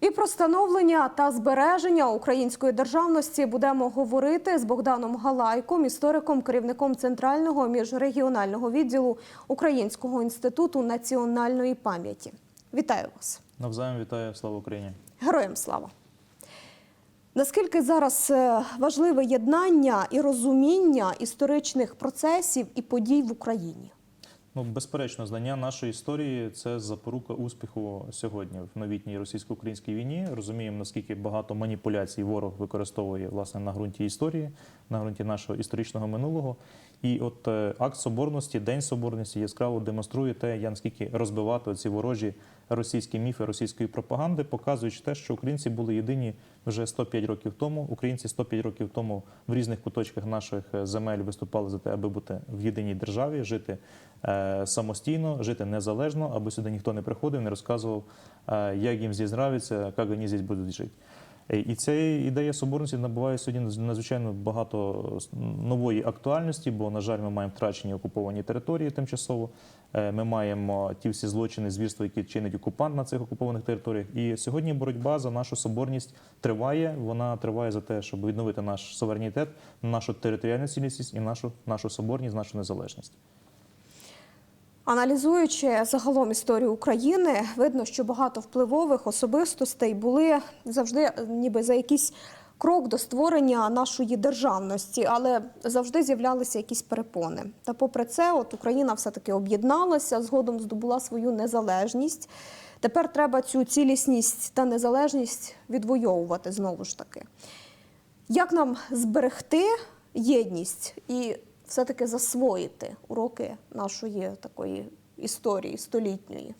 І про становлення та збереження української державності будемо говорити з Богданом Галайком, істориком, керівником центрального міжрегіонального відділу Українського інституту національної пам'яті. Вітаю вас, Навзаєм вітаю, слава Україні. героям слава! Наскільки зараз е, важливе єднання і розуміння історичних процесів і подій в Україні? Ну, безперечно, знання нашої історії це запорука успіху сьогодні в новітній російсько-українській війні. Розуміємо, наскільки багато маніпуляцій ворог використовує власне на ґрунті історії, на ґрунті нашого історичного минулого. І от е, акт соборності, День соборності яскраво демонструє те, я наскільки розбивати ці ворожі російські міфи російської пропаганди, показуючи те, що українці були єдині вже 105 років тому. Українці 105 років тому в різних куточках наших е, земель виступали за те, аби бути в єдиній державі, жити е, самостійно, жити незалежно, аби сюди ніхто не приходив, не розказував, е, як їм здесь нравиться, як вони здесь будуть жити. Е, І ця ідея соборності набуває сьогодні надзвичайно багато нової актуальності, бо, на жаль, ми маємо втрачені окуповані території тимчасово. Е, Ми маємо ті всі злочини, звірства, які чинить окупант на цих окупованих територіях. І сьогодні боротьба за нашу соборність триває. Вона триває за те, щоб відновити наш суверенітет, нашу територіальну цілісність і нашу, нашу соборність, нашу незалежність. Аналізуючи загалом історію України, видно, що багато впливових особистостей були завжди ніби за якийсь крок до створення нашої державності, але завжди з'являлися якісь перепони. Та попри це, от Україна все-таки об'єдналася, згодом здобула свою незалежність. Тепер треба цю цілісність та незалежність відвоювати знову ж таки. Як нам зберегти єдність і все-таки засвоїти уроки нашої такої історії столітньої?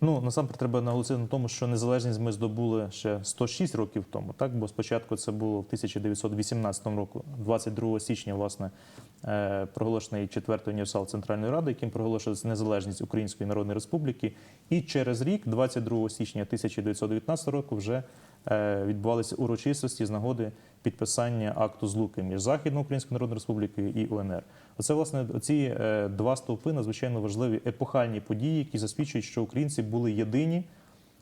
Ну насамперед треба наголосити на тому, що незалежність ми здобули ще 106 років тому. Так, бо спочатку це було в 1918 року, 22 січня, власне, е, проголошений четвертий універсал Центральної Ради, яким проголошується незалежність Української Народної Республіки. І через рік, 22 січня 1919 року, вже е, відбувалися урочистості з нагоди підписання акту злуки між Західною Українською Народною Республікою і УНР. Оце власне ці е, два стовпи надзвичайно важливі епохальні події, які засвідчують, що українці були єдині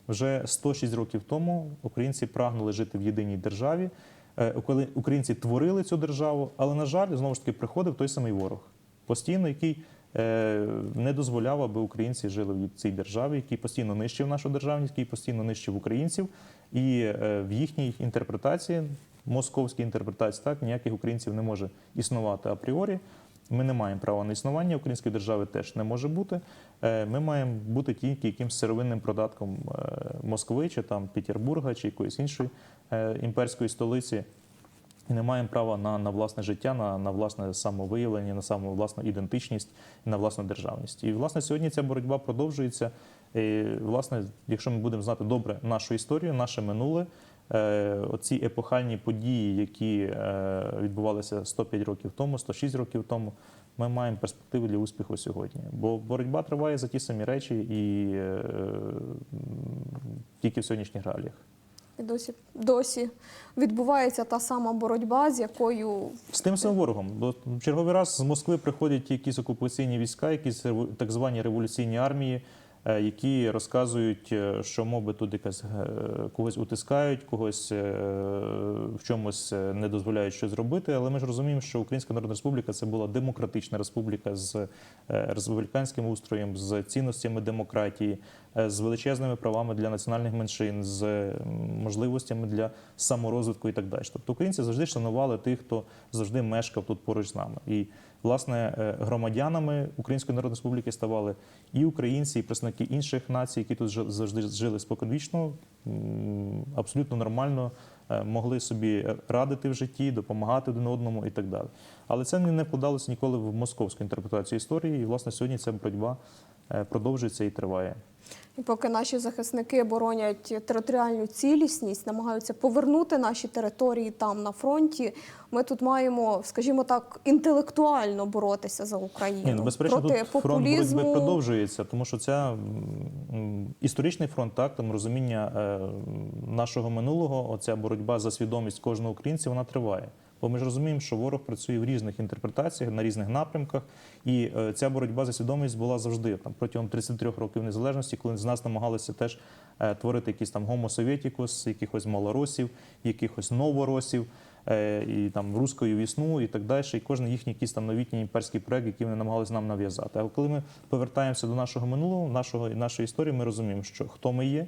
вже 106 років тому. Українці прагнули жити в єдиній державі. Е, Коли українці творили цю державу, але на жаль, знову ж таки приходив той самий ворог, постійно, який е, не дозволяв, аби українці жили в цій державі, який постійно нищив нашу державність, який постійно нищив українців, і в їхній інтерпретації, московській інтерпретації, так ніяких українців не може існувати апріорі. Ми не маємо права на існування, української держави теж не може бути. Е, Ми маємо бути тільки якимсь сировинним продатком е, Москви чи там Петербурга чи якоїсь іншої е, імперської столиці. І не маємо права на, на власне життя, на, на власне самовиявлення, на саму власну ідентичність, і на власну державність. І власне сьогодні ця боротьба продовжується. І, власне, якщо ми будемо знати добре нашу історію, наше минуле, оці епохальні події, які е, відбувалися 105 років тому, 106 років тому, ми маємо перспективи для успіху сьогодні. Бо боротьба триває за ті самі речі і е, тільки в сьогоднішніх реаліях. І досі досі відбувається та сама боротьба, з якою З тим самим ворогом. Бо черговий раз з Москви приходять якісь окупаційні війська, якісь так звані революційні армії, е, які розказують, е, що моби тут якась е, когось утискають, когось е, в чомусь е, не дозволяють щось зробити. Але ми ж розуміємо, що Українська Народна Республіка це була демократична республіка з е, республіканським устроєм, з цінностями демократії, е, з величезними правами для національних меншин, з можливостями для саморозвитку і так далі. Тобто українці завжди шанували тих, хто завжди мешкав тут поруч з нами. І власне е, громадянами Української Народної Республіки ставали і українці, і представники інших націй, які тут завжди жили споконвічно, абсолютно нормально е, могли собі радити в житті, допомагати один одному і так далі. Але це не вкладалося ніколи в московську інтерпретацію історії. І власне сьогодні ця боротьба продовжується і триває. і поки наші захисники боронять територіальну цілісність, намагаються повернути наші території там на фронті. Ми тут маємо, скажімо так, інтелектуально боротися за Україну Ні, ну, безперечно, проти тут фронт боротьби продовжується, тому що ця м, історичний фронт, так там розуміння е, нашого минулого, оця боротьба за свідомість кожного українця, вона триває. Бо ми ж розуміємо, що ворог працює в різних інтерпретаціях на різних напрямках, і е, ця боротьба за свідомість була завжди там протягом 33 років незалежності, коли з нас намагалися теж е, творити якісь там гомосовєтікус, якихось малоросів, якихось новоросів. е, І там руською вісну і так далі, і кожен їхній якийсь там новітній імперський проект, який вони намагалися нам нав'язати. А коли ми повертаємося до нашого минулого, нашого нашої історії, ми розуміємо, що хто ми є,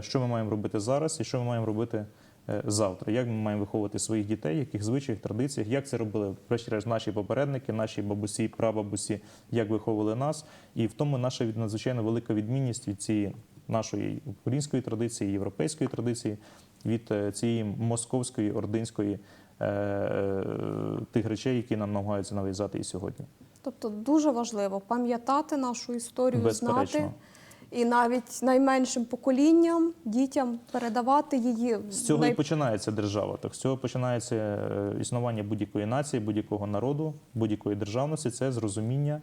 що ми маємо робити зараз, і що ми маємо робити завтра. Як ми маємо виховувати своїх дітей, яких звичаях, традиціях, як це робили врешті-решт наші попередники, наші бабусі, прабабусі, як виховували нас, і в тому наша надзвичайно велика відмінність від цієї нашої української традиції, європейської традиції, від е, цієї московської, ординської е, е, тих речей, які нам намагаються нав'язати і сьогодні. Тобто дуже важливо пам'ятати нашу історію, Безперечно. знати і навіть найменшим поколінням, дітям передавати її. З цього най- і починається держава. Так з цього починається е, існування будь-якої нації, будь-якого народу, будь-якої державності. Це зрозуміння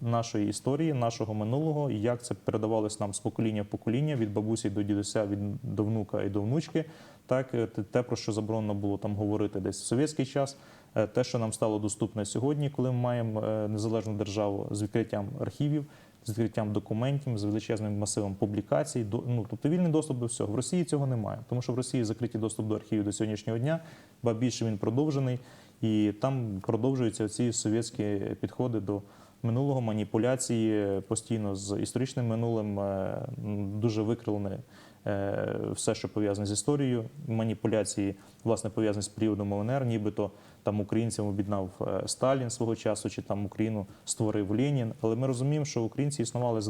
нашої історії, нашого минулого, і як це передавалось нам з покоління в покоління, від бабусі до дідуся, від до внука і до внучки. Так, е, те- про що заборонено було там говорити десь в совєтський час, е, те, що нам стало доступне сьогодні, коли ми маємо незалежну державу з відкриттям архівів. З відкриттям документів, з величезним масивом публікацій, ну тобто вільний доступ до всього. В Росії цього немає, тому що в Росії закритий доступ до архівів до сьогоднішнього дня, ба більше він продовжений, і там продовжуються ці совєтські підходи до минулого, маніпуляції постійно з історичним минулим, е, дуже викрилене все, що пов'язане з історією, маніпуляції, власне, пов'язані з періодом ЛНР, нібито там українцям об'єднав е, Сталін свого часу, чи там Україну створив Ленін. Але ми розуміємо, що українці існували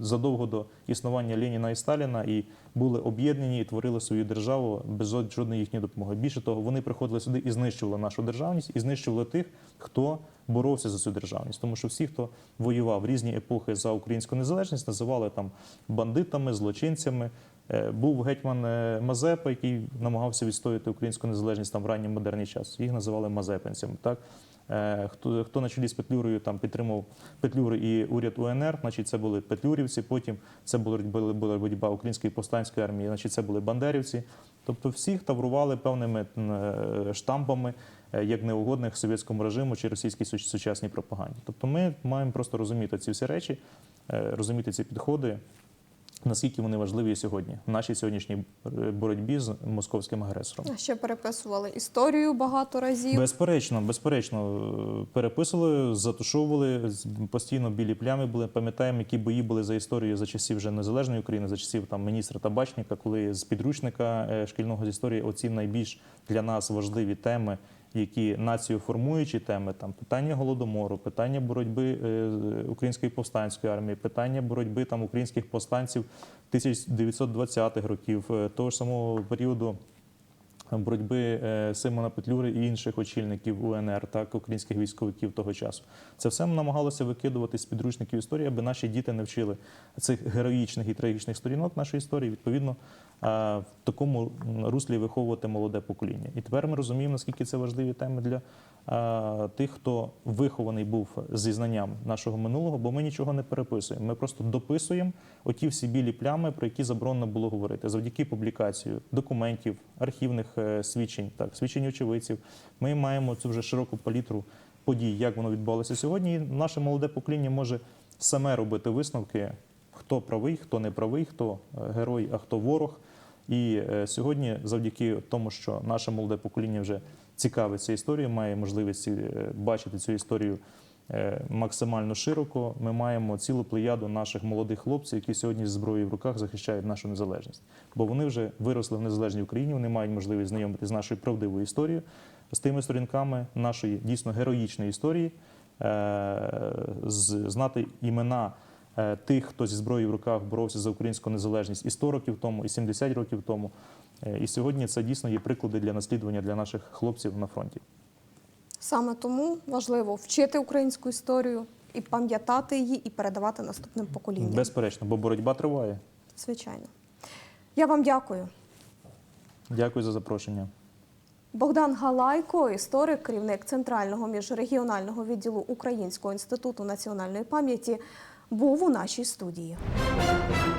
задовго до існування Леніна і Сталіна і були об'єднані і творили свою державу без жодної їхньої допомоги. Більше того, вони приходили сюди і знищували нашу державність, і знищували тих, хто боровся за цю державність. Тому що всі, хто воював в різні епохи за українську незалежність, називали там бандитами, злочинцями. Е, Був гетьман е, Мазепа, який намагався відстояти українську незалежність там в ранній модерний час. Їх називали мазепинцями. Так Е, хто, хто на чолі з Петлюрою там підтримав Петлюру і уряд УНР, значить це були петлюрівці. Потім це була боротьба української повстанської армії, значить це були бандерівці. Тобто всіх таврували певними штампами як неугодних совєтському режиму чи російській суч- сучасній пропаганді. Тобто ми маємо просто розуміти ці всі речі, розуміти ці підходи, наскільки вони важливі сьогодні в нашій сьогоднішній е, боротьбі з московським агресором. Ще переписували історію багато разів. Безперечно, безперечно, е, переписували, затушовували постійно білі плями були. Пам'ятаємо, які бої були за історію за часів вже незалежної України, за часів там міністра Табачника, коли з підручника е, шкільного з історії оці найбільш для нас важливі теми, які націю формуючі теми, там питання голодомору, питання боротьби е, української повстанської армії, питання боротьби там українських повстанців 1920-х років, е, того ж самого періоду боротьби е, Симона Петлюри і інших очільників УНР, так українських військовиків того часу. Це все намагалося викидувати з підручників історії, аби наші діти не вчили цих героїчних і трагічних сторінок нашої історії. Відповідно, в такому руслі виховувати молоде покоління. І тепер ми розуміємо, наскільки це важливі теми для тих, хто вихований був зі знанням нашого минулого, бо ми нічого не переписуємо. Ми просто дописуємо оті всі білі плями, про які заборонено було говорити, завдяки публікацію документів, архівних е, свідчень, так свідчень очевидців. Ми маємо цю вже широку палітру подій, як воно відбувалося сьогодні. І наше молоде покоління може саме робити висновки, хто правий, хто не правий, хто е, герой, а хто ворог. І е, сьогодні, завдяки тому, що наше молоде покоління вже цікавиться історією, має можливість е, бачити цю історію е, максимально широко. Ми маємо цілу плеяду наших молодих хлопців, які сьогодні з зброєю в руках захищають нашу незалежність. Бо вони вже виросли в незалежній Україні, вони мають можливість знайомитися з нашою правдивою історією, з тими сторінками нашої дійсно героїчної історії, знати імена тих, хто зі зброєю в руках боровся за українську незалежність і 100 років тому, і 70 років тому. Е, І сьогодні це дійсно є приклади для наслідування для наших хлопців на фронті. Саме тому важливо вчити українську історію і пам'ятати її, і передавати наступним поколінням. Безперечно, бо боротьба триває. Звичайно. Я вам дякую. Дякую за запрошення. Богдан Галайко, історик, керівник Центрального міжрегіонального відділу Українського інституту національної пам'яті, був у нашій студії.